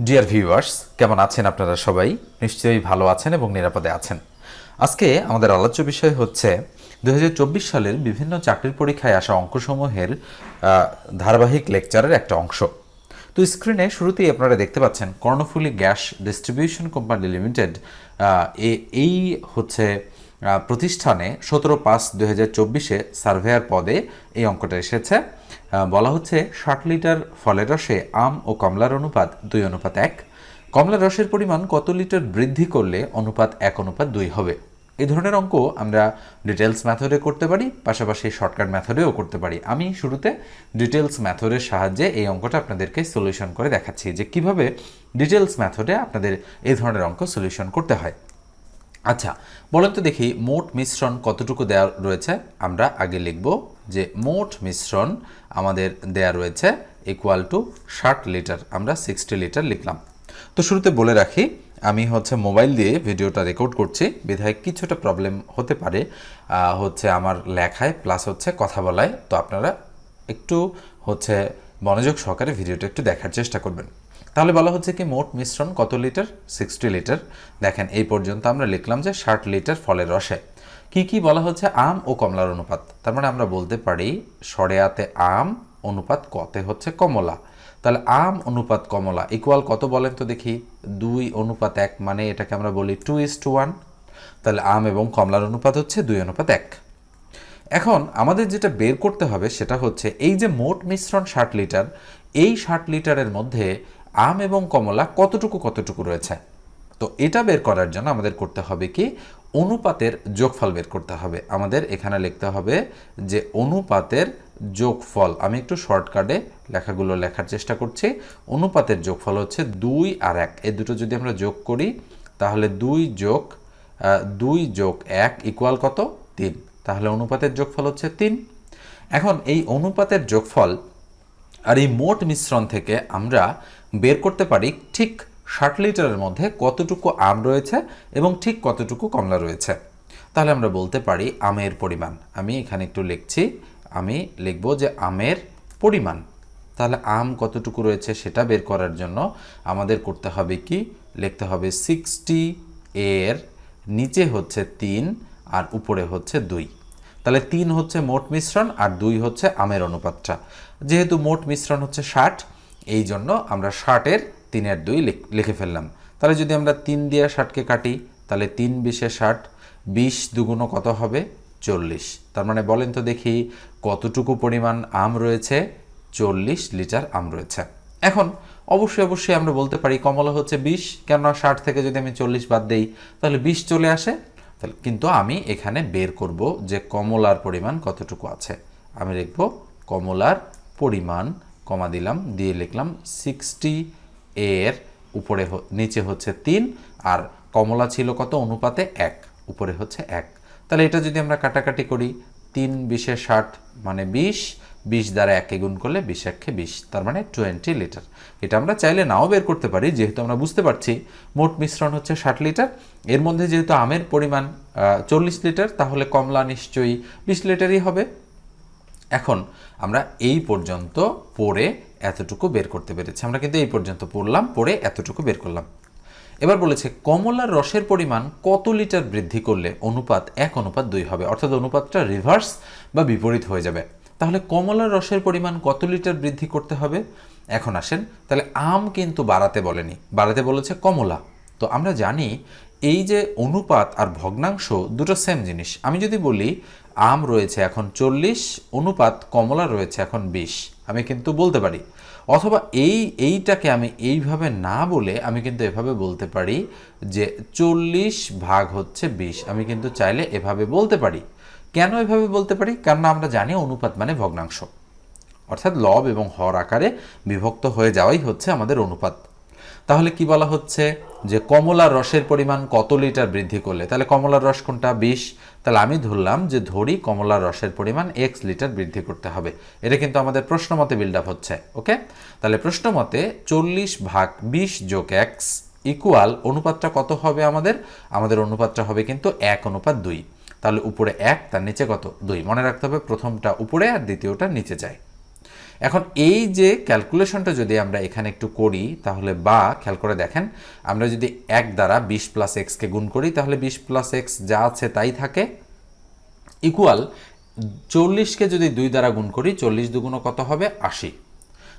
Dear viewers কেমন আছেন আপনারা সবাই? নিশ্চয়ই ভালো আছেন এবং নিরাপদে আছেন। আজকে আমাদের আলোচ্য বিষয় হচ্ছে দু হাজার চব্বিশ সালের বিভিন্ন চাকরির পরীক্ষায় আসা অঙ্কসমূহের ধারাবাহিক লেকচারের একটা অংশ। তো স্ক্রিনে শুরুতেই আপনারা দেখতে পাচ্ছেন, Karnaphuli gas distribution company limited এই হচ্ছে প্রতিষ্ঠানে সতেরো পাঁচ চব্বিশে সার্ভেয়ার পদে এই অঙ্কটা এসেছে। বলা হচ্ছে ষাট লিটার ফলের রসে আম ও কমলার অনুপাত দুই, অনুপাত এক। কমলা রসের পরিমাণ কত লিটার বৃদ্ধি করলে অনুপাত এক, অনুপাত দুই হবে? এই ধরনের অঙ্ক আমরা ডিটেলস মেথডে করতে পারি, পাশাপাশি শর্টকাট মেথডেও করতে পারি। আমি শুরুতে ডিটেলস মেথডের সাহায্যে এই অঙ্কটা আপনাদেরকে সলিউশন করে দেখাচ্ছি যে কীভাবে ডিটেলস মেথডে আপনাদের এই ধরনের অঙ্ক সলিউশন করতে হয়। আচ্ছা বলেন তো দেখি মোট মিশ্রণ কতটুকু দেওয়া রয়েছে? আমরা আগে লিখব যে মোট মিশ্রণ আমাদের দেয়া রয়েছে ইকুয়াল টু ষাট লিটার আমরা সিক্সটি লিটার লিখলাম। তো শুরুতে বলে রাখি, আমি হচ্ছে মোবাইল দিয়ে ভিডিওটা রেকর্ড করছি, বিধায় কিছুটা প্রবলেম হতে পারে হচ্ছে আমার লেখায় প্লাস হচ্ছে কথা বলায়। তো আপনারা একটু হচ্ছে মনোযোগ সহকারে ভিডিওটা একটু দেখার চেষ্টা করবেন। তাহলে বলা হচ্ছে কি, মোট মিশ্রণ কত লিটার? Sixty litre. দেখেন, এই পর্যন্ত আমরা লিখলাম যে ষাট লিটার ফলের রসে। কি কি বলা হচ্ছে? আম ও কমলার অনুপাত। তার মানে আমরা বলতে পারি, সরেয়াতে আম অনুপাত কতে হচ্ছে কমলা। তাহলে আম অনুপাত কমলা ইকুয়াল কত বলেন তো দেখি? দুই অনুপাত এক মানে এটাকে আমরা বলি টু ইস টু ওয়ান তাহলে আম এবং কমলার অনুপাত হচ্ছে দুই অনুপাত এক। এখন আমাদের যেটা বের করতে হবে সেটা হচ্ছে, এই যে মোট মিশ্রণ ষাট লিটার, এই ষাট লিটারের মধ্যে আম এবং কমলা কতটুকু কতটুকু রয়েছে? তো এটা বের করার জন্য আমাদের করতে হবে কি? অনুপাতের যোগফল বের করতে হবে। আমাদের এখানে লিখতে হবে যে অনুপাতের যোগফল, আমি একটু শর্টকাটে লেখাগুলো লেখার চেষ্টা করছি। অনুপাতের যোগফল হচ্ছে দুই আর এক। এই দুটো যদি আমরা যোগ করি, তাহলে দুই যোগ দুই যোগ এক ইকুয়াল কত? তিন। তাহলে অনুপাতের যোগফল হচ্ছে তিন। এখন এই অনুপাতের যোগফল আর এই মোট মিশ্রণ থেকে আমরা বের করতে পারি ঠিক ষাট লিটারের মধ্যে কতটুকু আম রয়েছে এবং ঠিক কতটুকু কমলা রয়েছে। তাহলে আমরা বলতে পারি আমের পরিমাণ। আমি এখানে একটু লিখছি। আমি লিখব যে আমের পরিমাণ। তাহলে আম কতটুকু রয়েছে সেটা বের করার জন্য আমাদের করতে হবে কি? লিখতে হবে সিক্সটি এর নিচে হচ্ছে তিন আর উপরে হচ্ছে দুই। তাহলে তিন হচ্ছে মোট মিশ্রণ আর দুই হচ্ছে আমের অনুপাতটা। যেহেতু মোট মিশ্রণ হচ্ছে ষাট এই জন্য আমরা ষাটের তিনের দুই লিখ- ফেললাম। তাহলে যদি আমরা তিন দিয়ে ষাটকে কাটি, তাহলে তিন বিশে ষাট, বিশ দুগুণ কত হবে? চল্লিশ। তার মানে বলেন তো দেখি, কতটুকু পরিমাণ আম রয়েছে? চল্লিশ লিটার আম রয়েছে। এখন অবশ্যই অবশ্যই আমরা বলতে পারি, কমলা হচ্ছে বিশ, কেননা ষাট থেকে যদি আমি চল্লিশ বাদ দেই, তাহলে বিশ চলে আসে। তাহলে কিন্তু আমি এখানে বের করব যে কমলার পরিমাণ কতটুকু আছে। আমি লিখব কমলার পরিমাণ কমা দিলাম, দিয়ে লিখলাম সিক্সটি এর উপরে নিচে হচ্ছে তিন, আর কমলা ছিল কত? অনুপাতে এক, উপরে হচ্ছে এক। তাহলে এটা যদি আমরা কাটাকাটি করি, তিন বিশে ষাট মানে বিশ বিশ দ্বারা একে গুণ করলে বিশ একে বিশ, তার মানে টোয়েন্টি লিটার এটা আমরা চাইলে নাও বের করতে পারি, যেহেতু আমরা বুঝতে পারছি মোট মিশ্রণ হচ্ছে ষাট লিটার এর মধ্যে যেহেতু আমের পরিমাণ চল্লিশ লিটার তাহলে কমলা নিশ্চয়ই বিশ লিটারই হবে। এখন আমরা এই পর্যন্ত পড়ে এতটুকু বের করতে পেরেছি। আমরা কিন্তু এই পর্যন্ত পড়লাম, পড়ে এতটুকু বের করলাম। এবার বলেছে, কমলার রসের পরিমাণ কত লিটার বৃদ্ধি করলে অনুপাত এক, অনুপাত দুই হবে? অর্থাৎ অনুপাতটা রিভার্স বা বিপরীত হয়ে যাবে। তাহলে কমলার রসের পরিমাণ কত লিটার বৃদ্ধি করতে হবে? এখন আসেন, তাহলে আম কিন্তু বাড়াতে বলেনি। বাড়াতে বলেছে কমলা। তো আমরা জানি এই যে অনুপাত আর ভগ্নাংশ দুটো সেম জিনিস। আমি যদি বলি আম রয়েছে এখন চল্লিশ, অনুপাত কমলা রয়েছে এখন বিশ। আমি কিন্তু বলতে পারি। অথবা এই, এইটাকে আমি এইভাবে না বলে আমি কিন্তু এভাবে বলতে পারি যে চল্লিশ ভাগ হচ্ছে বিশ। আমি কিন্তু চাইলে এভাবে বলতে পারি। কেন এভাবে বলতে পারি? কারণ আমরা জানি অনুপাত মানে ভগ্নাংশ। অর্থাৎ লব এবং হর আকারে বিভক্ত হয়ে যাওয়াই হচ্ছে আমাদের অনুপাত। তাহলে কি বলা হচ্ছে যে কমলার রসের পরিমাণ কত লিটার বৃদ্ধি করলে? তাহলে কমলার রস কোনটা? বিশ। তাহলে আমি ধরলাম যে ধরি কমলার রসের পরিমাণ এক্স লিটার বৃদ্ধি করতে হবে। এটা কিন্তু আমাদের প্রশ্ন মতে বিল্ড আপ হচ্ছে ওকে তাহলে প্রশ্ন মতে চল্লিশ ভাগ বিশ যোগ এক্স ইকুয়াল অনুপাতটা কত হবে আমাদের? আমাদের অনুপাতটা হবে কিন্তু এক অনুপাত দুই। তাহলে উপরে এক, তার নিচে কত? দুই। মনে রাখতে হবে প্রথমটা উপরে আর দ্বিতীয়টা নিচে যায়। এখন এই যে ক্যালকুলেশনটা যদি আমরা এখানে একটু করি, তাহলে বা খেয়াল করে দেখেন, আমরা যদি এক দ্বারা বিশ প্লাস এক্সকে গুণ করি, তাহলে বিশ প্লাস এক্স যা আছে তাই থাকে ইকুয়াল চল্লিশকে যদি দুই দ্বারা গুণ করি, চল্লিশ দুগুণ কত হবে? আশি।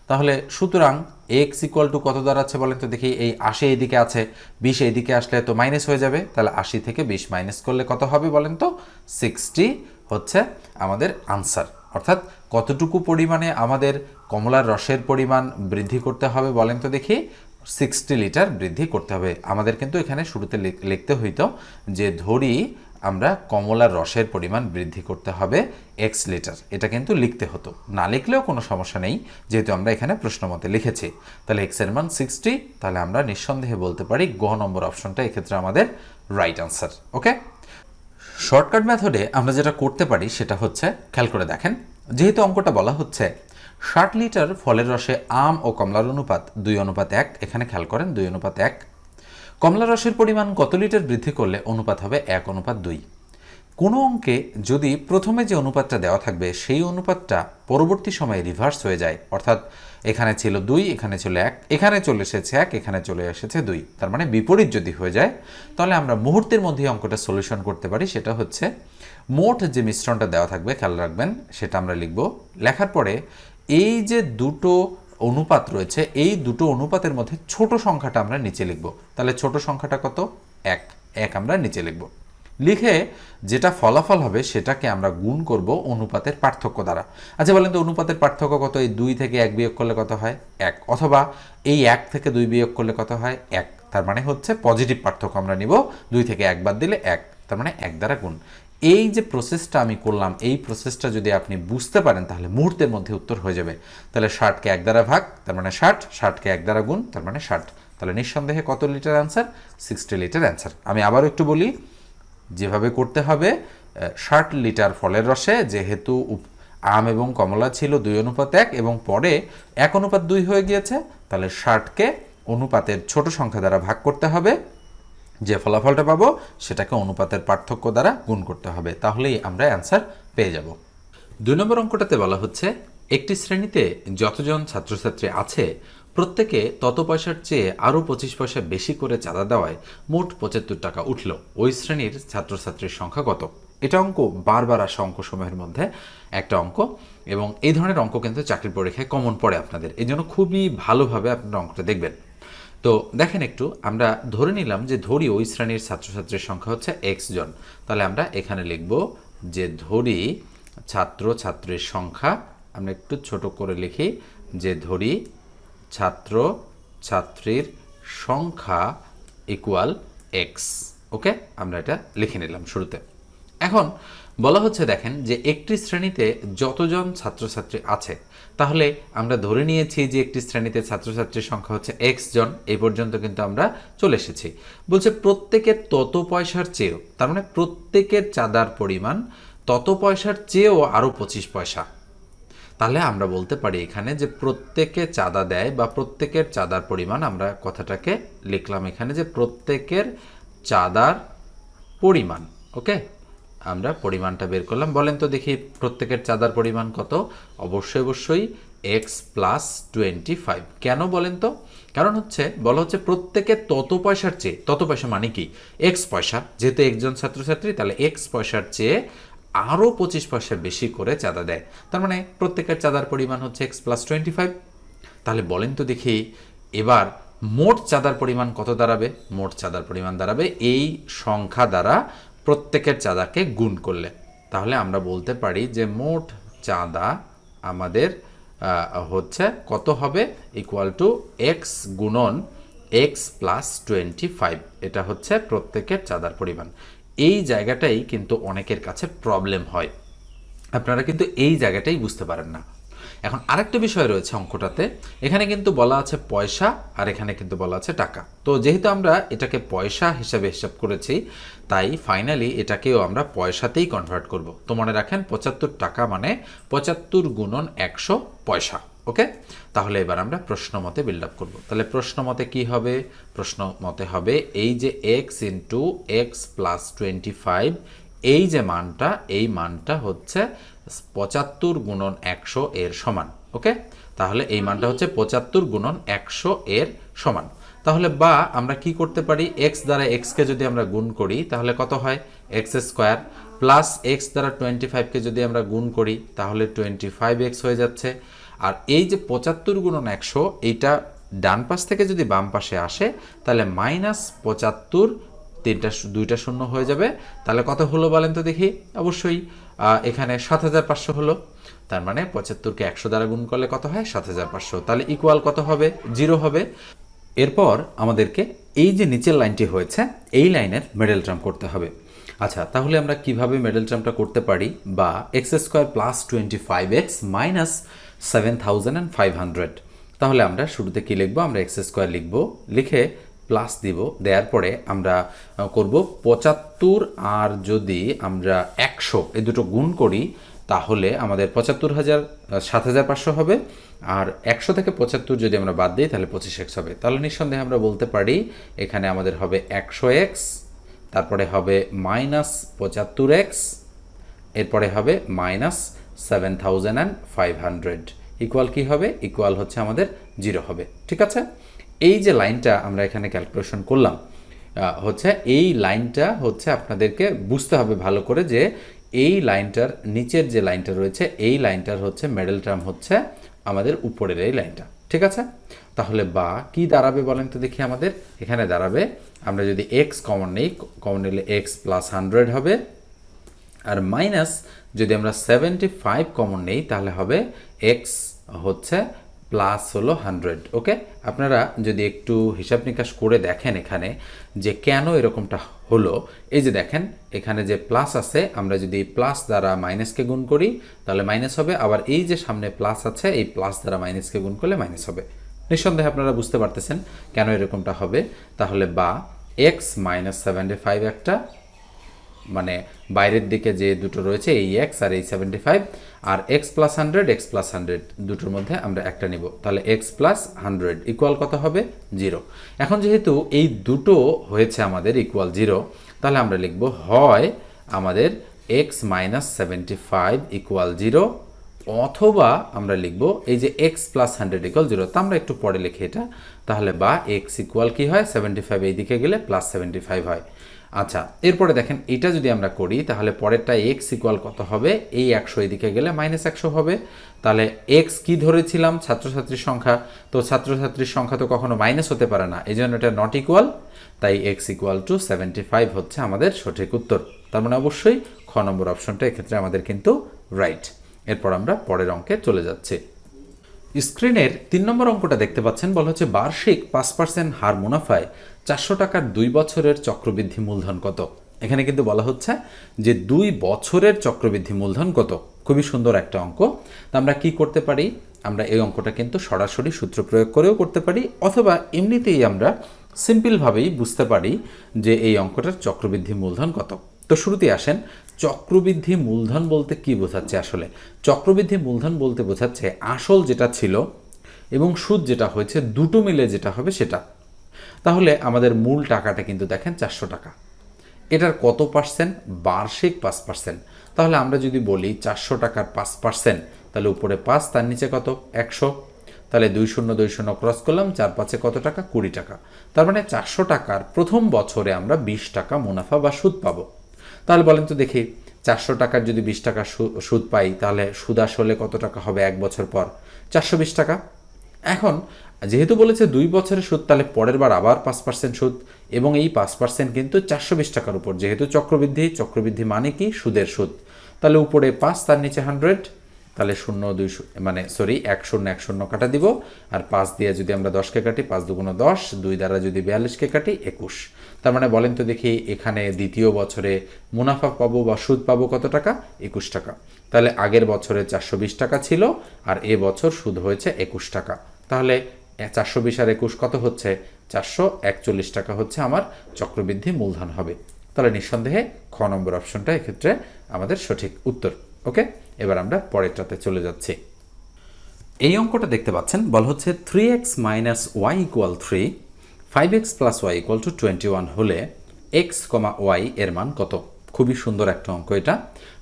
তাহলে সুতরাং এক্স ইকুয়াল টু কত দ্বারা আছে বলেন তো দেখি, এই আশি এইদিকে আছে, বিশ এইদিকে আসলে তো মাইনাস হয়ে যাবে, তাহলে আশি থেকে বিশ মাইনাস করলে কত হবে বলেন তো? সিক্সটি হচ্ছে আমাদের আনসার অর্থাৎ কতটুকু পরিমাণে আমাদের কমলার রসের পরিমাণ বৃদ্ধি করতে হবে বলেন তো দেখি? সিক্সটি লিটার বৃদ্ধি করতে হবে। আমাদের কিন্তু এখানে শুরুতে লিখতে হইতো যে ধরি আমরা কমলার রসের পরিমাণ বৃদ্ধি করতে হবে এক্স লিটার। এটা কিন্তু লিখতে হতো। না লিখলেও কোনো সমস্যা নেই, যেহেতু আমরা এখানে প্রশ্ন মতে লিখেছি। তাহলে এক্সের মান সিক্সটি তাহলে আমরা নিঃসন্দেহে বলতে পারি গ নম্বর অপশনটা এক্ষেত্রে আমাদের রাইট আনসার ওকে শর্টকাট মেথডে আমরা যেটা করতে পারি সেটা হচ্ছে, খেয়াল করে দেখেন, যেহেতু অঙ্কটা বলা হচ্ছে, ষাট লিটার ফলের রসে আম ও কমলার অনুপাত দুই, অনুপাত এক, এখানে খেয়াল করেন, দুই, অনুপাত এক। কমলা রসের পরিমাণ কত লিটার বৃদ্ধি করলে অনুপাত হবে এক, অনুপাত দুই? কোনো অঙ্কে যদি প্রথমে যে অনুপাতটা দেওয়া থাকবে, সেই অনুপাতটা পরবর্তী সময়ে রিভার্স হয়ে যায়, অর্থাৎ এখানে ছিল দুই, এখানে ছিল এক, এখানে চলে এসেছে এক, এখানে চলে এসেছে দুই। তার মানে বিপরীত যদি হয়ে যায়, তাহলে আমরা মুহূর্তের মধ্যেই অঙ্কটা সলিউশন করতে পারি। সেটা হচ্ছে মোট যে মিশ্রণটা দেওয়া থাকবে, খেয়াল রাখবেন, সেটা আমরা লিখব। লেখার পরে এই যে দুটো অনুপাত রয়েছে, এই দুটো অনুপাতের মধ্যে ছোট সংখ্যাটা আমরা নিচে লিখব। তাহলে ছোট সংখ্যাটা কত? এক। এক আমরা নিচে লিখব। লিখে যেটা ফলাফল হবে সেটাকে আমরা গুণ করব অনুপাতের পার্থক্য দ্বারা। আচ্ছা বলেন তো অনুপাতের পার্থক্য কত? এই দুই থেকে এক বিয়োগ করলে কত হয়? এক। অথবা এই এক থেকে দুই বিয়োগ করলে কত হয়? এক। তার মানে হচ্ছে পজিটিভ পার্থক্য আমরা নিব। দুই থেকে এক বাদ দিলে এক। তার মানে এক দ্বারা গুণ। এই যে প্রসেসটা আমি করলাম, এই প্রসেসটা যদি আপনি বুঝতে পারেন, তাহলে মুহূর্তের মধ্যে উত্তর হয়ে যাবে। তাহলে ষাটকে এক দ্বারা ভাগ, তার মানে ষাট। ষাটকে এক দ্বারা গুণ, তার মানে ষাট। তাহলে নিঃসন্দেহে কত litre answer? Sixty litre answer. আমি আবারও একটু বলি যেভাবে করতে হবে ষাট লিটার ফলের রসে, যেহেতু আম এবং কমলা ছিল দুই অনুপাত এক এবং পরে এক অনুপাত দুই হয়ে গিয়েছে, তাহলে ষাটকে অনুপাতের ছোট সংখ্যা দ্বারা ভাগ করতে হবে। যে ফলাফলটা পাবো, সেটাকে অনুপাতের পার্থক্য দ্বারা গুণ করতে হবে। তাহলেই আমরা অ্যান্সার পেয়ে যাব। দুই নম্বর অঙ্কটাতে বলা হচ্ছে, একটি শ্রেণীতে যতজন ছাত্রছাত্রী আছে প্রত্যেকে তত পয়সার চেয়ে আরও পঁচিশ পয়সা বেশি করে চাঁদা দেওয়ায় মোট পঁচাত্তর টাকা উঠল। ওই শ্রেণির ছাত্রছাত্রীর সংখ্যা কত? এটা অঙ্ক বারবার আসা অঙ্কসমূহের মধ্যে। একটা অঙ্ক এবং এই ধরনের অঙ্ক কিন্তু চাকরির পরীক্ষায় কমন পড়ে আপনাদের। এই জন্য খুবই ভালোভাবে আপনারা অঙ্কটা দেখবেন। তো দেখেন একটু, আমরা ধরে নিলাম যে ধরি ওই শ্রেণির ছাত্রছাত্রীর সংখ্যা হচ্ছে এক্স জন। তাহলে আমরা এখানে লিখব যে ধরি ছাত্র ছাত্রীর সংখ্যা, আমরা একটু ছোট করে লিখি, যে ধরি ছাত্র ছাত্রীর সংখ্যা ইকুয়াল এক্স ওকে আমরা এটা লিখে নিলাম শুরুতে। এখন বলা হচ্ছে, দেখেন, যে একটি শ্রেণীতে যতজন ছাত্রছাত্রী আছে, তাহলে আমরা ধরে নিয়েছি যে একটি শ্রেণীতে ছাত্রছাত্রীর সংখ্যা হচ্ছে এক্স জন, এই পর্যন্ত কিন্তু আমরা চলে এসেছি। বলছে, প্রত্যেকের তত পয়সার চেয়েও, তার মানে প্রত্যেকের চাঁদার পরিমাণ তত পয়সার চেয়েও আরও পঁচিশ পয়সা। তাহলে আমরা বলতে পারি এখানে যে প্রত্যেকে চাঁদা দেয় বা প্রত্যেকের চাঁদার পরিমাণ আমরা কথাটাকে লিখলাম এখানে যে প্রত্যেকের চাঁদার পরিমাণ, ওকে? আমরা পরিমাণটা বের করলাম। বলেন তো দেখি প্রত্যেকের চাঁদার পরিমাণ কত? অবশ্যই অবশ্যই এক্স প্লাস টোয়েন্টি ফাইভ কেন বলেন তো? কারণ হচ্ছে, বলা হচ্ছে প্রত্যেকের তত পয়সার চেয়ে, তত পয়সা মানে কি? এক্স পয়সা। যেহেতু একজন ছাত্রছাত্রী, তাহলে এক্স পয়সার চেয়ে আরও পঁচিশ পয়সা বেশি করে চাঁদা দেয়। তার মানে প্রত্যেকের চাঁদার পরিমাণ হচ্ছে এক্স প্লাস টোয়েন্টি ফাইভ তাহলে বলেন তো দেখি, এবার মোট চাঁদার পরিমাণ কত দাঁড়াবে? মোট চাঁদার পরিমাণ দাঁড়াবে এই সংখ্যা দ্বারা প্রত্যেকের চাঁদাকে গুণ করলে। তাহলে আমরা বলতে পারি যে মোট চাঁদা আমাদের হচ্ছে কত হবে? ইকুয়াল টু এক্স গুণন এক্স প্লাস টোয়েন্টি ফাইভ এটা হচ্ছে প্রত্যেকের চাঁদার পরিমাণ। এই জায়গাটাই কিন্তু অনেকের কাছে প্রবলেম হয়। আপনারা কিন্তু এই জায়গাটাই বুঝতে পারেন না। এখন আরেকটা বিষয় রয়েছে অঙ্কটাতে। এখানে কিন্তু বলা আছে পয়সা আর এখানে কিন্তু বলা আছে টাকা। তো যেহেতু আমরা এটাকে পয়সা হিসাবে হিসাব করেছি, তাই ফাইনালি এটাকেও আমরা পয়সাতেই কনভার্ট করব। তো মনে রাখেন, পঁচাত্তর টাকা মানে পঁচাত্তর গুণন একশো পয়সা। ওকে? তাহলে এবার আমরা প্রশ্ন মতে বিল্ড আপ করব। তাহলে প্রশ্ন মতে কি হবে? প্রশ্ন মতে হবে এই যে x into x plus twenty five এই যে মানটা, এই মানটা হচ্ছে পঁচাত্তর গুণন একশো এর সমান, ওকে? তাহলে এই মানটা হচ্ছে পঁচাত্তর গুণন একশো এর সমান। তাহলে বা আমরা কি করতে পারি? এক্স দ্বারা এক্সকে যদি আমরা গুণ করি, তাহলে কত হয়? এক্স স্কোয়ার প্লাস এক্স দ্বারা টোয়েন্টি ফাইভকে যদি আমরা গুণ করি, তাহলে টোয়েন্টি ফাইভ এক্স হয়ে যাচ্ছে। আর এই যে পঁচাত্তর গুণন একশো, এইটা ডান পাশ থেকে যদি বাম পাশে আসে, তাহলে মাইনাস পঁচাত্তর তিনটা দুইটা শূন্য হয়ে যাবে। তাহলে কত হলো বলেন তো দেখি? অবশ্যই এখানে সাত হাজার পাঁচশো হলো। তার মানে পঁচাত্তরকে একশো দ্বারা গুণ করলে কত হয়? সাত হাজার পাঁচশো। তাহলে ইকুয়াল কত হবে? জিরো হবে। এরপর আমাদেরকে এই যে নিচের লাইনটি হয়েছে, এই লাইনের মেডেল টার্ম করতে হবে। আচ্ছা তাহলে আমরা কীভাবে মেডেল টার্মটা করতে পারি? বা x square plus twenty five x minus seven thousand and five hundred তাহলে আমরা শুরুতে কি লিখব? আমরা এক্স স্কোয়ার লিখব, লিখে প্লাস দিব। দেওয়ার পরে আমরা করব পঁচাত্তর আর যদি আমরা একশো এই দুটো গুণ করি, তাহলে আমাদের পঁচাত্তর হাজার সাত হাজার পাঁচশো হবে। আর একশো থেকে পঁচাত্তর যদি আমরা বাদ দিই, তাহলে পঁচিশ এক্স হবে। তাহলে নিঃসন্দেহে আমরা বলতে পারি, এখানে আমাদের হবে একশো এক্স তারপরে হবে মাইনাস পঁচাত্তর এক্স এরপরে হবে minus seven thousand and five hundred equal কী হবে? ইকুয়াল হচ্ছে আমাদের জিরো হবে। ঠিক আছে? এই যে লাইনটা আমরা এখানে ক্যালকুলেশন করলাম হচ্ছে এই লাইনটা হচ্ছে আপনাদেরকে বুঝতে হবে ভালো করে যে এই লাইনটার নিচের যে লাইনটা রয়েছে, এই লাইনটার হচ্ছে মেডেল টার্ম হচ্ছে আমাদের উপরের এই লাইনটা। ঠিক আছে? তাহলে বা কি দাঁড়াবে বলেন তো দেখি আমাদের। এখানে দাঁড়াবে, আমরা যদি এক্স কমন নেই কমন নিলে এক্স প্লাস হান্ড্রেড হবে। আর মাইনাস যদি আমরা সেভেন্টি ফাইভ কমন নেই, তাহলে হবে এক্স হচ্ছে প্লাস হলো হান্ড্রেড ওকে আপনারা যদি একটু হিসাব নিকাশ করে দেখেন এখানে যে কেন এরকমটা হলো, এই যে দেখেন, এখানে যে প্লাস আছে, আমরা যদি প্লাস দ্বারা মাইনাসকে গুণ করি, তাহলে মাইনাস হবে, আবার এই যে সামনে প্লাস আছে, এই প্লাস দ্বারা মাইনাসকে গুণ করলে মাইনাস হবে। নিঃসন্দেহে আপনারা বুঝতে পারতেছেন কেন এরকমটা হবে। তাহলে বা এক্স মাইনাস সেভেন্টি ফাইভ একটা মানে বাইরের দিকে যে দুটো রয়েছে, এই এক্স আর এই সেভেন্টি ফাইভ আর x plus hundred x plus hundred দুটোর মধ্যে আমরা একটা নিব। তাহলে এক্স প্লাস হান্ড্রেড ইকুয়াল কত হবে? জিরো এখন যেহেতু এই দুটো হয়েছে আমাদের ইকুয়াল জিরো তাহলে আমরা লিখব হয় আমাদের x minus seventy five equal zero অথবা আমরা লিখব এই যে x plus hundred equal zero তা আমরা একটু পরে লিখি এটা, তাহলে বা এক্স ইকুয়াল কি হয়? সেভেন্টি ফাইভ এই দিকে গেলে প্লাস সেভেন্টি ফাইভ হয়। আচ্ছা এরপরে দেখেন, এটা যদি আমরা করি, তাহলে পরেরটা এক্স ইকুয়াল কত হবে? এই একশো এদিকে গেলে মাইনাস একশো হবে। তাহলে এক্স কি ধরেছিলাম? ছাত্রছাত্রীর সংখ্যা। তো ছাত্রছাত্রীর সংখ্যা তো কখনো মাইনাস হতে পারে না। এই জন্য এটা নট ইকুয়াল তাই x equal to seventy five হচ্ছে আমাদের সঠিক উত্তর। তার মানে অবশ্যই খ নম্বর অপশনটা এক্ষেত্রে আমাদের কিন্তু রাইট এরপর আমরা পরের অঙ্কে চলে যাচ্ছি। স্ক্রিনের তিন নম্বর অঙ্কটা দেখতে পাচ্ছেন, বলা হচ্ছে বার্ষিক পাঁচ পার্সেন্ট হার মুনাফায়। চারশো টাকার দুই বছরের চক্রবৃদ্ধি মূলধন কত? এখানে কিন্তু বলা হচ্ছে যে দুই বছরের চক্রবৃদ্ধি মূলধন কত? খুবই সুন্দর একটা অঙ্ক। তা আমরা কি করতে পারি? আমরা এই অঙ্কটা কিন্তু সরাসরি সূত্র প্রয়োগ করেও করতে পারি, অথবা এমনিতেই আমরা সিম্পলভাবেই বুঝতে পারি যে এই অঙ্কটার চক্রবৃদ্ধি মূলধন কত। তো শুরুতে আসেন, চক্রবৃদ্ধি মূলধন বলতে কি বোঝাচ্ছে আসলে? চক্রবৃদ্ধি মূলধন বলতে বোঝাচ্ছে আসল যেটা ছিল এবং সুদ যেটা হয়েছে, দুটো মিলে যেটা হবে সেটা। তাহলে আমাদের মূল টাকাটা কিন্তু দেখেন চারশো টাকা। এটার কত পার্সেন্ট বার্ষিক পাঁচ পার্সেন্ট তাহলে আমরা যদি বলি চারশো টাকার পাঁচ পার্সেন্ট তাহলে উপরে পাঁচ, তার নিচে কত? একশো। তাহলে দুই শূন্য দুই শূন্য ক্রস করলাম, চার পাঁচে কত টাকা? কুড়ি টাকা। তার মানে চারশো টাকার প্রথম বছরে আমরা বিশ টাকা মুনাফা বা সুদ পাবো। তাহলে বলেন তো দেখি, চারশো টাকার যদি বিশ টাকা সুদ পাই, তাহলে সুদ আসলে কত টাকা হবে এক বছর পর? চারশো বিশ টাকা। এখন যেহেতু বলেছে দুই বছরের সুদ, তাহলে পরের বার আবার পাঁচ পার্সেন্ট সুদ এবং এই পাঁচ পার্সেন্ট কিন্তু চারশো বিশ টাকার উপর। যেহেতু চক্রবৃদ্ধি চক্রবৃদ্ধি মানে কি? সুদের সুদ। তাহলে উপরে পাঁচ, তার নিচে হান্ড্রেড তাহলে শূন্য দুই মানে সরি এক শূন্য এক শূন্য কাটা দিব। আর পাঁচ দিয়ে যদি আমরা দশকে কাটি, পাঁচ দুগুণ দশ, দুই দ্বারা যদি বিয়াল্লিশকে কাটি, একুশ। তার মানে বলেন তো দেখি, এখানে দ্বিতীয় বছরে মুনাফা পাবো বা সুদ পাবো কত টাকা? একুশ টাকা। তাহলে আগের বছরে চারশো বিশ টাকা ছিল, আর এ বছর সুদ হয়েছে একুশ টাকা। তাহলে চারশো বিশ আর একুশ কত হচ্ছে? চারশো একচল্লিশ টাকা হচ্ছে আমার চক্রবৃদ্ধি মূলধন হবে। তাহলে নিঃসন্দেহে খ নম্বর অপশনটা এক্ষেত্রে আমাদের সঠিক উত্তর। ওকে? এবার আমরা পরেরটাতে চলে যাচ্ছি। এই অঙ্কটা দেখতে পাচ্ছেন, বল হচ্ছে three x minus y equal three five x plus y equal to twenty one হলে এক্স কমা ওয়াই এর মান কত? খুবই সুন্দর একটা অঙ্ক এটা।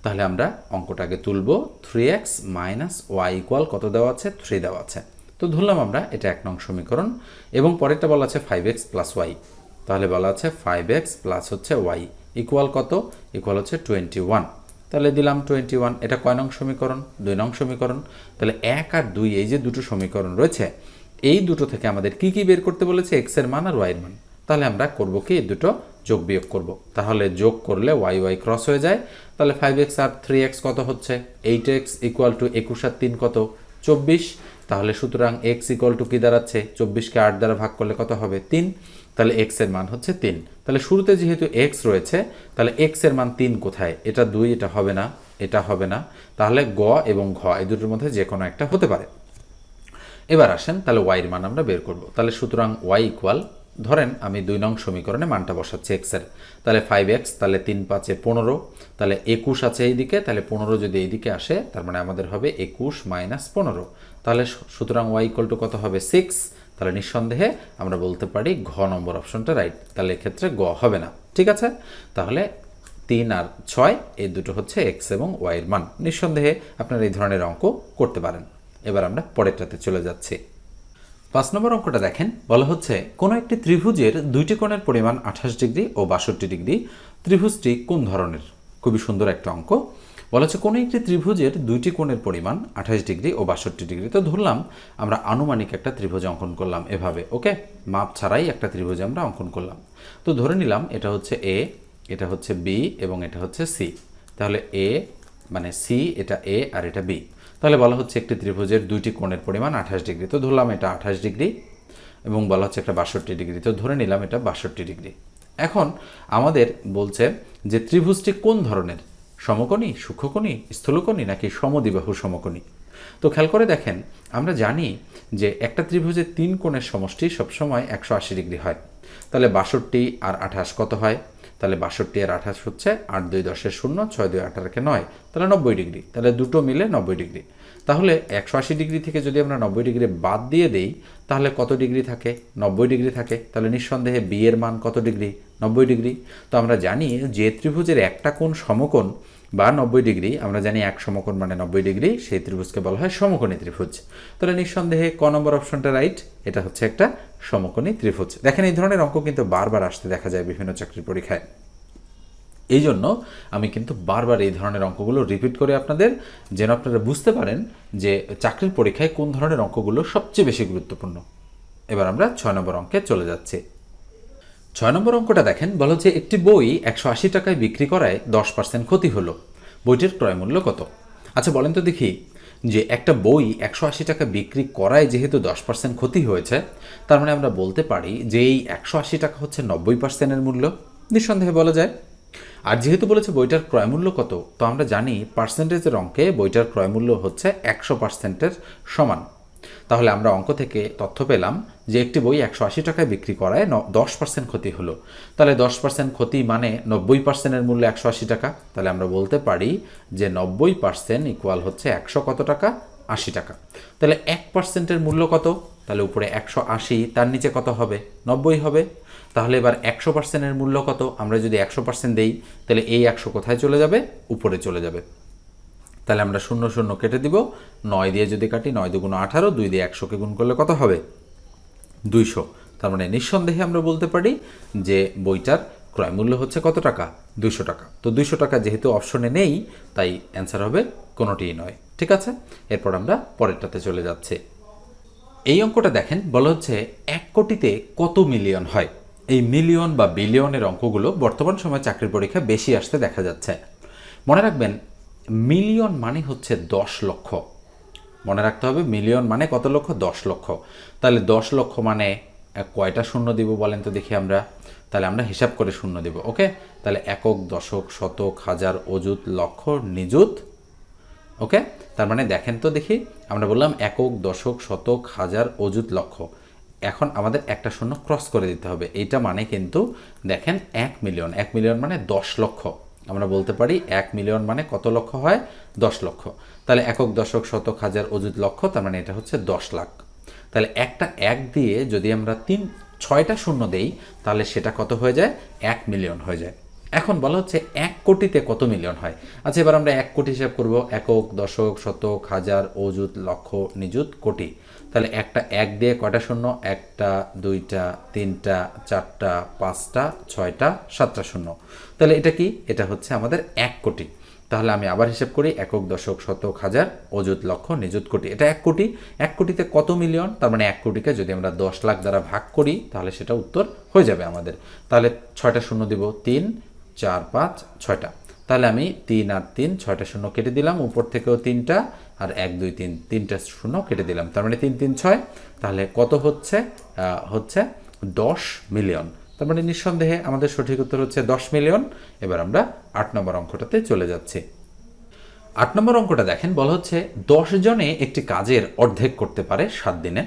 তাহলে আমরা অঙ্কটাকে তুলব three x minus y equal কত দেওয়া আছে? থ্রি দেওয়া আছে। তো ধরলাম আমরা এটা এক নং সমীকরণ এবং পরেরটা বলা আছে ফাইভ এক্স প্লাস ওয়াই তাহলে বলা আছে ফাইভ এক্স প্লাস হচ্ছে ওয়াই ইকুয়াল কত? ইকুয়াল হচ্ছে টোয়েন্টি ওয়ান তাহলে দিলাম টোয়েন্টি ওয়ান এটা কয় নং সমীকরণ? দুই নং সমীকরণ। তাহলে এক আর দুই, এই যে দুটো সমীকরণ রয়েছে, এই দুটো থেকে আমাদের কি কি বের করতে বলেছে? এক্সের মান আর ওয়াই এর মান। তাহলে আমরা করব কি? এই দুটো যোগ বিয়োগ করব। তাহলে যোগ করলে ওয়াই ওয়াই ক্রস হয়ে যায়। তাহলে ফাইভ এক্স আর থ্রি এক্স কত হচ্ছে? এইট এক্স ইকুয়াল টু একুশ আর তিন কত? চব্বিশ। তাহলে সুতরাং এক্স ইকুয়াল টু কী দাঁড়াচ্ছে? চব্বিশকে আট দ্বারা ভাগ করলে কত হবে? তিন। তাহলে এক্সের মান হচ্ছে তিন। তাহলে শুরুতে যেহেতু এক্স রয়েছে, তাহলে এক্সের মান তিন কোথায়? এটা দুই, এটা হবে না, এটা হবে না। তাহলে গ এবং ঘ, এই দুটোর মধ্যে যে কোনো একটা হতে পারে। এবার আসেন, তাহলে ওয়াইয়ের মান আমরা বের করব। তাহলে সুতরাং ওয়াই ইকুয়াল ধরেন আমি দুই নং সমীকরণে মানটা বসাচ্ছি এক্সের তাহলে ফাইভ এক্স তাহলে তিন পাঁচে পনেরো, তাহলে একুশ আছে এইদিকে, তাহলে পনেরো যদি এইদিকে আসে, তার মানে আমাদের হবে একুশ মাইনাস পনেরো। তাহলে সুতরাং ওয়াই ইকুয়াল টু কত হবে? সিক্স তাহলে নিঃসন্দেহে আমরা বলতে পারি ঘ নম্বর অপশনটা রাইট তাহলে এক্ষেত্রে গ হবে না। ঠিক আছে? তাহলে তিন আর ছয়, এই দুটো হচ্ছে এক্স এবং ওয়াইয়ের মান। নিঃসন্দেহে আপনারা এই ধরনের অঙ্ক করতে পারেন। এবার আমরা পরেরটাতে চলে যাচ্ছি। পাঁচ নম্বর অঙ্কটা দেখেন। বলা হচ্ছে, কোনো একটি ত্রিভুজের দুইটি কোণের পরিমাণ আঠাশ ডিগ্রি ও বাষট্টি ডিগ্রি। ত্রিভুজটি কোন ধরনের? খুবই সুন্দর একটা অঙ্ক। বলা হচ্ছে, কোনো একটি ত্রিভুজের দুইটি কোণের পরিমাণ আঠাশ ডিগ্রি ও বাষট্টি ডিগ্রি। তো ধরলাম, আমরা আনুমানিক একটা ত্রিভুজ অঙ্কন করলাম এভাবে, ওকে? মাপ ছাড়াই একটা ত্রিভুজ আমরা অঙ্কন করলাম। তো ধরে নিলাম, এটা হচ্ছে এ এটা হচ্ছে বি এবং এটা হচ্ছে সি তাহলে এ মানে সি এটা এ আর এটা বি তাহলে বলা হচ্ছে একটি ত্রিভুজের দুইটি কোণের পরিমাণ আঠাশ ডিগ্রি। তো ধরলাম এটা আঠাশ ডিগ্রি এবং বলা হচ্ছে একটা বাষট্টি ডিগ্রি। তো ধরে নিলাম এটা বাষট্টি ডিগ্রি। এখন আমাদের বলছে যে ত্রিভুজটি কোন ধরনের? সমকোণী, সূক্ষ্মকোণী, স্থূলকোণী নাকি সমদ্বিবাহু সমকোণী? তো খেয়াল করে দেখেন, আমরা জানি যে একটা ত্রিভুজের তিন কোণের সমষ্টি সবসময় একশো আশি ডিগ্রি হয়। তাহলে বাষট্টি আর আঠাশ কত হয়? তাহলে বাষট্টি আর আঠাশ হচ্ছে আট দুই দশের শূন্য, ছয় দুই আঠারোকে নয়, তাহলে নব্বই ডিগ্রি, তাহলে দুটো মিলে নব্বই ডিগ্রি। তাহলে একশো আশি ডিগ্রি থেকে যদি আমরা নব্বই ডিগ্রি বাদ দিয়ে দেই, তাহলে কত ডিগ্রি থাকে? নব্বই ডিগ্রি থাকে। তাহলে নিঃসন্দেহে বি এর মান কত ডিগ্রি? নব্বই ডিগ্রি। তো আমরা জানি যে ত্রিভুজের একটা কোণ সমকোণ বা নব্বই ডিগ্রি, আমরা জানি এক সমকোণ মানে নব্বই ডিগ্রি, সেই ত্রিভুজকে বলা হয় সমকোণী ত্রিভুজ। তাহলে নিঃসন্দেহে ক নম্বর অপশনটা রাইট, এটা হচ্ছে একটা সমকোণী ত্রিভুজ। দেখেন এই ধরনের অঙ্ক কিন্তু বারবার আসতে দেখা যায় বিভিন্ন চাকরির পরীক্ষায়। এই জন্য আমি কিন্তু বারবার এই ধরনের অঙ্কগুলো রিপিট করে আপনাদের, যেন আপনারা বুঝতে পারেন যে চাকরির পরীক্ষায় কোন ধরনের অঙ্কগুলো সবচেয়ে বেশি গুরুত্বপূর্ণ। এবার আমরা ছয় নম্বর অঙ্কে চলে যাচ্ছি। ছয় নম্বর অঙ্কটা দেখেন, বলো যে একটি বই একশো আশি টাকায় বিক্রি করায় দশ পার্সেন্ট ক্ষতি হলো। বইটির ক্রয় মূল্য কত? আচ্ছা বলেন তো দেখি যে একটা বই একশো আশি টাকা বিক্রি করায় যেহেতু দশ পার্সেন্ট ক্ষতি হয়েছে, তার মানে আমরা বলতে পারি যে এই একশো আশি টাকা হচ্ছে নব্বই পার্সেন্টের মূল্য। নিঃসন্দেহে বলা যায়। আর যেহেতু বলেছে বইটার ক্রয় মূল্য কত, তো আমরা জানি পার্সেন্টেজের অঙ্কে বইটার ক্রয় মূল্য হচ্ছে একশো পার্সেন্টের সমান। তাহলে আমরা অঙ্ক থেকে তথ্য পেলাম যে একটি বই একশো আশি টাকায় বিক্রি করায় দশ পার্সেন্ট ক্ষতি হলো। তাহলে দশ পার্সেন্ট ক্ষতি মানে নব্বই পার্সেন্টের মূল্য একশো আশি টাকা। তাহলে আমরা বলতে পারি যে নব্বই পার্সেন্ট ইকুয়াল হচ্ছে একশো কত টাকা? আশি টাকা। তাহলে এক পার্সেন্টের মূল্য কত? তাহলে উপরে একশো আশি, তার নিচে কত হবে? নব্বই হবে। তাহলে এবার একশো পার্সেন্টের মূল্য কত? আমরা যদি একশো পার্সেন্ট দেই, তাহলে এই একশো কোথায় চলে যাবে? উপরে চলে যাবে। তাহলে আমরা শূন্য শূন্য কেটে দিব। নয় দিয়ে যদি কাটি, নয় দুগুণ আঠারো, দুই দিয়ে একশোকে গুণ করলে কত হবে? দুইশো। তার মানে নিঃসন্দেহে আমরা বলতে পারি যে বইটার ক্রয় মূল্য হচ্ছে কত টাকা? দুইশো টাকা। তো দুইশো টাকা যেহেতু অপশনে নেই, তাই অ্যান্সার হবে কোনোটিই নয়। ঠিক আছে? এরপর আমরা পরেরটাতে চলে যাচ্ছি। এই অঙ্কটা দেখেন, বলা হচ্ছে এক কোটিতে কত মিলিয়ন হয়? এই মিলিয়ন বা বিলিয়নের অঙ্কগুলো বর্তমান সময়ে চাকরির পরীক্ষায় বেশি আসতে দেখা যাচ্ছে। মনে রাখবেন, মিলিয়ন মানে হচ্ছে দশ লক্ষ। মনে রাখতে হবে, মিলিয়ন মানে কত লক্ষ? দশ লক্ষ। তাহলে দশ লক্ষ মানে কয়টা শূন্য দিব বলেন তো দেখি আমরা। তাহলে আমরা হিসাব করে শূন্য দিব, ওকে? তাহলে একক, দশক, শতক, হাজার, অযুত, লক্ষ, নিযুত, ওকে? তার মানে দেখেন তো দেখি, আমরা বললাম একক, দশক, শতক, হাজার, অযুত, লক্ষ। এখন আমাদের একটা শূন্য ক্রস করে দিতে হবে। এইটা মানে কিন্তু দেখেন এক মিলিয়ন এক মিলিয়ন মানে দশ লক্ষ। আমরা বলতে পারি এক মিলিয়ন মানে কত লক্ষ হয়? দশ লক্ষ। তাহলে একক, দশক, শতক, হাজার, অযুত লক্ষ, তার মানে এটা হচ্ছে দশ লাখ। তাহলে একটা এক দিয়ে যদি আমরা তিন, ছয়টা শূন্য দেই, তাহলে সেটা কত হয়ে যায়? এক মিলিয়ন হয়ে যায়। এখন বলা হচ্ছে এক কোটিতে কত মিলিয়ন হয়? আচ্ছা এবার আমরা এক কোটি হিসাব করব। একক, দশক, শতক, হাজার, অযুত, লক্ষ, নিযুত, কোটি। তাহলে একটা এক দিয়ে কয়টা শূন্য? একটা, দুইটা, তিনটা, চারটা, পাঁচটা, ছয়টা, সাতটা শূন্য। তাহলে এটা কি? এটা হচ্ছে আমাদের এক কোটি। তাহলে আমি আবার হিসেব করি, একক, দশক, শতক, হাজার, অযুত, লক্ষ, নিযুত কোটি। এটা এক কোটি। এক কোটিতে কত মিলিয়ন? তার মানে এক কোটিকে যদি আমরা দশ লাখ দ্বারা ভাগ করি, তাহলে সেটা উত্তর হয়ে যাবে আমাদের। তাহলে ছয়টা শূন্য দিব তিন, চার, পাঁচ, ছয়টা। তাহলে আমি তিন আর তিন, ছয়টা শূন্য কেটে দিলাম। উপর থেকেও তিনটা আর এক, দুই, তিন, তিনটা শূন্য কেটে দিলাম। তার মানে তিন তিন, ছয়। তাহলে কত হচ্ছে? হচ্ছে দশ মিলিয়ন। তার মানে নিঃসন্দেহে আমাদের সঠিক উত্তর হচ্ছে দশ মিলিয়ন। এবার আমরা আট নম্বর অঙ্কটাতে চলে যাচ্ছি। আট নম্বর অঙ্কটা দেখেন, বলা হচ্ছে দশ জনে একটি কাজের অর্ধেক করতে পারে সাত দিনে।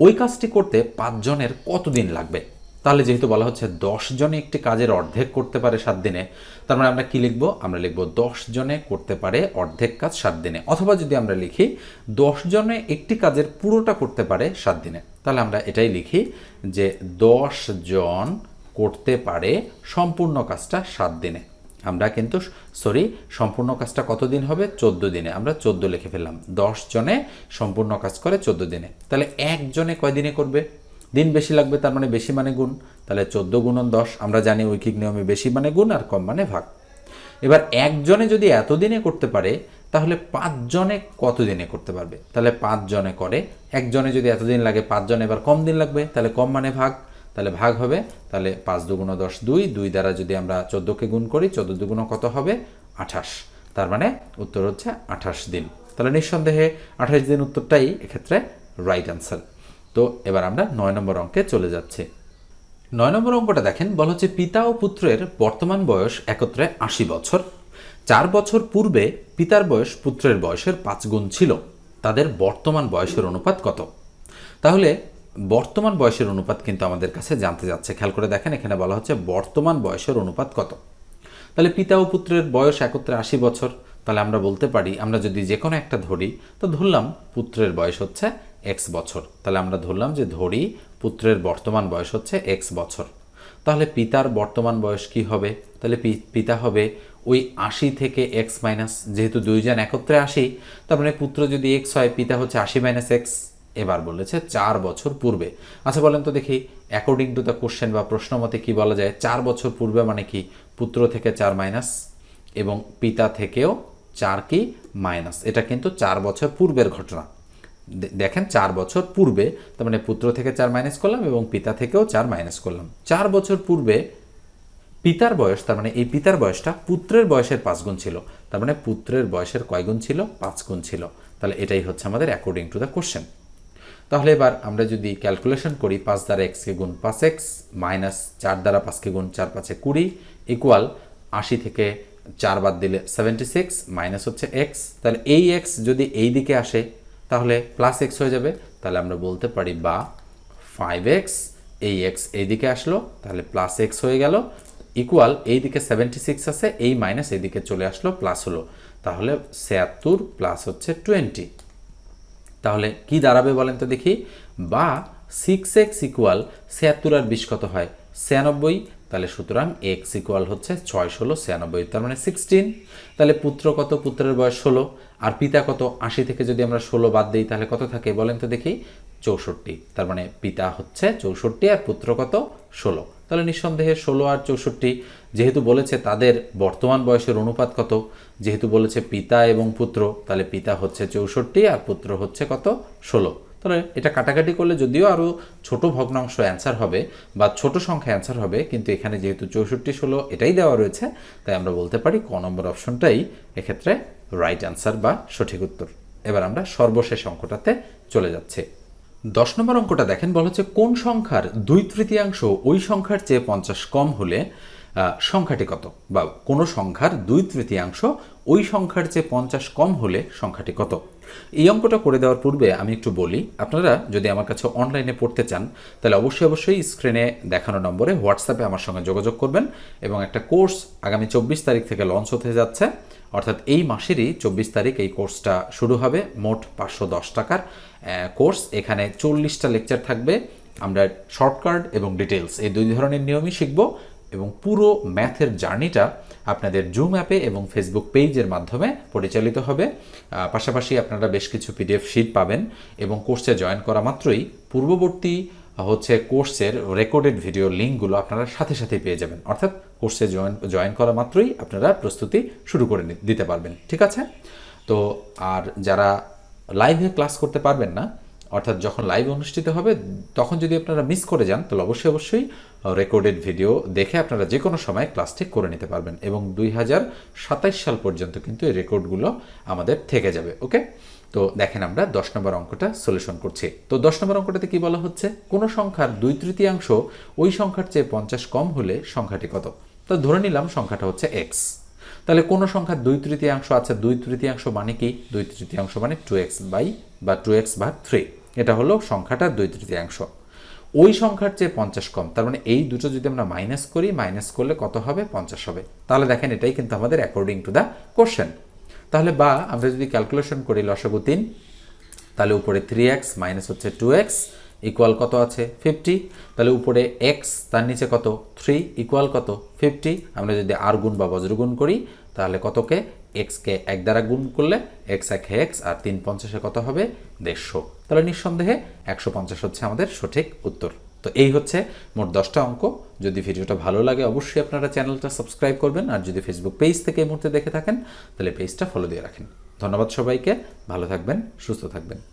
ওই কাজটি করতে পাঁচজনের কতদিন লাগবে? তাহলে যেহেতু বলা হচ্ছে দশ জনে একটি কাজের অর্ধেক করতে পারে সাত দিনে, তার মানে আমরা কি লিখব? আমরা লিখব দশ জনে করতে পারে অর্ধেক কাজ সাত দিনে। অথবা যদি আমরা লিখি দশ জনে একটি কাজের পুরোটা করতে পারে সাত দিনে, তাহলে আমরা এটাই লিখি যে দশ জন করতে পারে সম্পূর্ণ কাজটা সাত দিনে। আমরা কিন্তু, সরি, সম্পূর্ণ কাজটা কতদিন হবে? চোদ্দ দিনে। আমরা চোদ্দ লিখে ফেললাম। দশ জনে সম্পূর্ণ কাজ করে চোদ্দ দিনে। তাহলে একজনে কয় দিনে করবে? দিন বেশি লাগবে, তার মানে বেশি মানে গুণ। তাহলে চোদ্দ গুণন দশ, আমরা জানি ঐকিক নিয়মে বেশি মানে গুণ আর কম মানে ভাগ। এবার একজনে যদি এতদিনে করতে পারে, তাহলে পাঁচজনে কত দিনে করতে পারবে? তাহলে পাঁচজনে করে। একজনে যদি এতদিন লাগে, পাঁচজনে এবার কম দিন লাগবে, তাহলে কম মানে ভাগ। তাহলে ভাগ হবে, তাহলে পাঁচ দুগুণ দশ দুই দুই দ্বারা যদি আমরা চোদ্দোকে গুণ করি, চোদ্দ দুগুণ কত হবে? আঠাশ। তার মানে উত্তর হচ্ছে আঠাশ দিন। তাহলে নিঃসন্দেহে আঠাশ দিন উত্তরটাই এক্ষেত্রে রাইট অ্যান্সার তো এবার আমরা নয় নম্বর অঙ্কে চলে যাচ্ছি। নয় নম্বর অঙ্কটা দেখেন, বলা হচ্ছে পিতা ও পুত্রের বর্তমান বয়স একত্রে আশি বছর। চার বছর পূর্বে পিতার বয়স পুত্রের বয়সের পাঁচ গুণ ছিল। তাদের বর্তমান বয়সের অনুপাত কত? তাহলে বর্তমান বয়সের অনুপাত কিন্তু আমাদের কাছে জানতে যাচ্ছে। খেয়াল করে দেখেন, এখানে বলা হচ্ছে বর্তমান বয়সের অনুপাত কত? তাহলে পিতা ও পুত্রের বয়স একত্রে আশি বছর, তাহলে আমরা বলতে পারি, আমরা যদি যে কোনো একটা ধরি, তো ধরলাম পুত্রের বয়স হচ্ছে এক্স বছর। তাহলে আমরা ধরলাম যে ধরি পুত্রের বর্তমান বয়স হচ্ছে এক্স বছর। তাহলে পিতার বর্তমান বয়স কি হবে? তাহলে পিতা হবে ওই আশি থেকে এক্স মাইনাস যেহেতু দুইজন একত্রে আসি তার মানে পুত্র যদি এক্স হয়, পিতা হচ্ছে আশি মাইনাস এক্স এবার বলেছে চার বছর পূর্বে। আচ্ছা বলেন তো দেখি অ্যাকর্ডিং টু দ্য কোশ্চেন বা প্রশ্ন মতে কি বলা যায়? চার বছর পূর্বে মানে কি? পুত্র থেকে চার মাইনাস এবং পিতা থেকেও চার কি? মাইনাস এটা কিন্তু চার বছর পূর্বের ঘটনা। দেখেন চার বছর পূর্বে, তার মানে পুত্র থেকে চার মাইনাস করলাম এবং পিতা থেকেও চার মাইনাস করলাম। চার বছর পূর্বে পিতার বয়স, তার মানে এই পিতার বয়সটা পুত্রের বয়সের পাঁচ গুণ ছিল। তার মানে পুত্রের বয়সের কয় গুণ ছিল? পাঁচ গুণ ছিল। তাহলে এটাই হচ্ছে আমাদের অ্যাকর্ডিং টু দ্য কোশ্চেন তাহলে এবার আমরা যদি ক্যালকুলেশন করি, পাঁচ দ্বারা এক্সকে গুণ পাঁচ এক্স মাইনাস চার দ্বারা পাঁচকে গুণ চার পাঁচে কুড়ি ইকুয়াল আশি থেকে চার বাদ দিলে সেভেন্টি সিক্স মাইনাস হচ্ছে এক্স তাহলে এই এক্স যদি এই দিকে আসে তাহলে প্লাস এক্স হয়ে যাবে, তাহলে আমরা বলতে পারি বা ফাইভ এক্স এই এক্স এইদিকে আসলো, তাহলে প্লাস এক্স হয়ে গেল ইকুয়াল এইদিকে সেভেন্টি সিক্স আছে, এই মাইনাস এইদিকে চলে আসলো প্লাস হলো। তাহলে ছিয়াত্তর প্লাস হচ্ছে টোয়েন্টি তাহলে কি দাঁড়াবে বলেন তো দেখি, বা সিক্স এক্স ইকুয়াল ছিয়াত্তর আর বিশ কত হয়? ছিয়ানব্বই, তাহলে সুতরাং এক্স ইকুয়াল হচ্ছে ছয় ষোলো ছিয়ানব্বই, তার মানে সিক্সটিন তাহলে পুত্র কত? পুত্রের বয়স ষোলো। আর পিতা কত? আশি থেকে যদি আমরা ষোলো বাদ দিই, তাহলে কত থাকে? বলেন তো দেখি। চৌষট্টি। তার মানে পিতা হচ্ছে চৌষট্টি আর পুত্র কত? ষোলো। তাহলে নিঃসন্দেহে ষোলো আর চৌষট্টি যেহেতু বলেছে তাদের বর্তমান বয়সের অনুপাত কত? যেহেতু বলেছে পিতা এবং পুত্র, তাহলে পিতা হচ্ছে চৌষট্টি আর পুত্র হচ্ছে কত? ষোলো। তাহলে এটা কাটাকাটি করলে যদিও আরও ছোট ভগ্নাংশ অ্যান্সার হবে বা ছোট সংখ্যা অ্যান্সার হবে, কিন্তু এখানে যেহেতু চৌষট্টি ষোলো এটাই দেওয়া রয়েছে, তাই আমরা বলতে পারি ক নম্বর অপশনটাই এক্ষেত্রে রাইট অ্যান্সার বা সঠিক উত্তর। এবার আমরা সর্বশেষ অঙ্কটাতে চলে যাচ্ছি। দশ নম্বর অঙ্কটা দেখেন, বলা হচ্ছে কোন সংখ্যার দুই তৃতীয়াংশ ওই সংখ্যার চেয়ে পঞ্চাশ কম হলে সংখ্যাটি কত? বা কোনো সংখ্যার দুই তৃতীয়াংশ ওই সংখ্যার চেয়ে পঞ্চাশ কম হলে সংখ্যাটি কত? এই অঙ্কটা করে দেওয়ার পূর্বে আমি একটু বলি, আপনারা যদি আমার কাছে অনলাইনে পড়তে চান, তাহলে অবশ্যই অবশ্যই স্ক্রিনে দেখানো নম্বরে হোয়াটসঅ্যাপে আমার সঙ্গে যোগাযোগ করবেন এবং একটা কোর্স আগামী চব্বিশ তারিখ থেকে লঞ্চ হতে যাচ্ছে। অর্থাৎ এই মাসেরই চব্বিশ তারিখ এই কোর্সটা শুরু হবে, মোট পাঁচশো দশ টাকার কোর্স। এখানে চল্লিশটা লেকচার থাকবে। আমরা শর্টকাট এবং ডিটেলস এই দুই ধরনের নিয়মই শিখব এবং পুরো ম্যাথের জার্নিটা আপনাদের জুম অ্যাপে এবং ফেসবুক পেজের মাধ্যমে পরিচালিত হবে। পাশাপাশি আপনারা বেশ কিছু পিডিএফ শিট পাবেন এবং কোর্সে জয়েন করা মাত্রই পূর্ববর্তী হচ্ছে কোর্সের রেকর্ডেড ভিডিও লিঙ্কগুলো আপনারা সাথে সাথে পেয়ে যাবেন। অর্থাৎ কোর্সে জয়েন জয়েন করা মাত্রই আপনারা প্রস্তুতি শুরু করে দিতে পারবেন। ঠিক আছে? তো আর যারা লাইভে ক্লাস করতে পারবেন না, অর্থাৎ যখন লাইভ অনুষ্ঠিত হবে, তখন যদি আপনারা মিস করে যান, তাহলে অবশ্যই অবশ্যই রেকর্ডেড ভিডিও দেখে আপনারা যে কোনো সময় ক্লাসটি করে নিতে পারবেন এবং দুই সাল পর্যন্ত কিন্তু এই রেকর্ডগুলো আমাদের থেকে যাবে ওকে তো দেখেন আমরা দশ নম্বর অঙ্কটা সলিউশন করছি। তো দশ নম্বর অঙ্কটাতে কি বলা হচ্ছে? কোনো সংখ্যার দুই তৃতীয়াংশ ওই সংখ্যার চেয়ে পঞ্চাশ কম হলে সংখ্যাটি কত? তো ধরে নিলাম সংখ্যাটা হচ্ছে এক্স তাহলে কোনো সংখ্যার দুই তৃতীয়াংশ আছে, দুই তৃতীয়াংশ মানে কি? দুই তৃতীয়াংশ মানে টু এক্স বাই বা টু এক্স ভাগ থ্রি এটা হলো সংখ্যাটার দুই তৃতীয়াংশ। ওই সংখ্যার চেয়ে পঞ্চাশ কম, তার মানে এই দুটো যদি আমরা মাইনাস করি মাইনাস করলে কত হবে? পঞ্চাশ হবে। তাহলে দেখেন এটাই কিন্তু আমাদের অ্যাকর্ডিং টু দ্য কোশ্চেন তাহলে বা আমরা যদি ক্যালকুলেশন করি লসাগু তিন, তাহলে উপরে থ্রি এক্স মাইনাস হচ্ছে টু এক্স ইকুয়াল কত আছে? ফিফটি তাহলে উপরে এক্স তার নিচে কত? থ্রি ইকুয়াল কত? ফিফটি আমরা যদি আর গুণ বা বজ্রগুণ করি, তাহলে কতকে? এক্সকে এক দ্বারা গুণ করলে এক্স এক এক্স আর তিন পঞ্চাশে কত হবে? দেড়শো। তাহলে নিঃসন্দেহে একশো পঞ্চাশ হচ্ছে আমাদের সঠিক উত্তর। তো এই হচ্ছে মোট দশটা অঙ্ক। যদি ভিডিওটা ভালো লাগে, অবশ্যই আপনারা চ্যানেলটা সাবস্ক্রাইব করবেন। আর যদি ফেসবুক পেজ থেকে এই মুহূর্তে দেখে থাকেন, তাহলে পেজটা ফলো দিয়ে রাখেন। ধন্যবাদ সবাইকে। ভালো থাকবেন, সুস্থ থাকবেন।